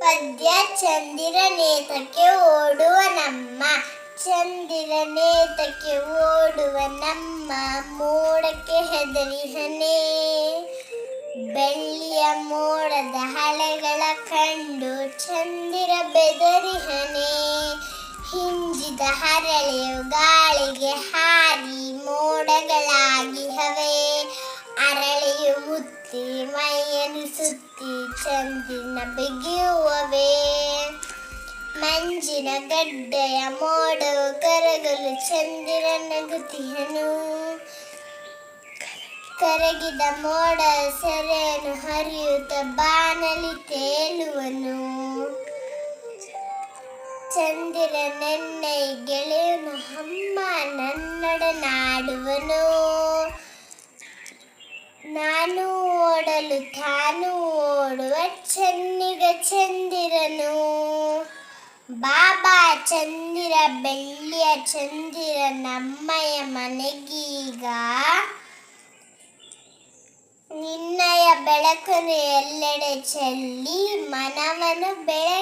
ಪದ್ಯ ಚಂದಿರ ನೇತಕ್ಕೆ ಓಡುವ ನಮ್ಮ. ಚಂದಿರ ನೇತಕ್ಕೆ ಓಡುವ ನಮ್ಮ ಮೋಡಕ್ಕೆ ಹೆದರಿಹನೆ. ಬೆಳ್ಳಿಯ ಮೋಡದ ಹಳೆಗಳ ಕಂಡು ಚಂದಿರ ಬೆದರಿಹನೆ. ಹಿಂಜಿದ ಹರಳೆಯು ಗಾಳಿಗೆ ಹಾರಿ ಮೋಡಗಳಾಗಿ ಹವೆ ಅರಳೆಯು ಮುತ್ತಿ ಮೈಯನ್ನು ಸುತ್ತಿ ಚಂದಿನ ಬಿಗಿಯುವವೇ? ಮಂಜಿನ ಗಡ್ಡೆಯ ಮೋಡವು ಕರಗಲು ಚಂದಿರ ನಗುತಿಯನು ಕರಗಿದ ಮೋಡ ಸೆರೆಯನ್ನು ಹರಿಯುತ್ತ ಬಾನಲಿ ತೇಲುವನು. ಚಂದಿರ ನೆನ್ನೆ ಗೆಳೆಯನು ಅಮ್ಮ ನನ್ನೊಡನಾಡುವನು. ನಾನು ಓಡಲು ತಾನು ಓಡುವ ಚೆನ್ನಿಗ ಚಂದಿರನು ಬಾಬಾ ಚಂದಿರ ಬೆಳ್ಳಿಯ ಚಂದಿರ ನಮ್ಮಯ ಮನೆಗೀಗ ನಿನ್ನಯ ಬೆಳಕನ್ನು ಎಲ್ಲೆಡೆ ಚೆಲ್ಲಿ ಮನವನು ಬೆಳಗೀಗ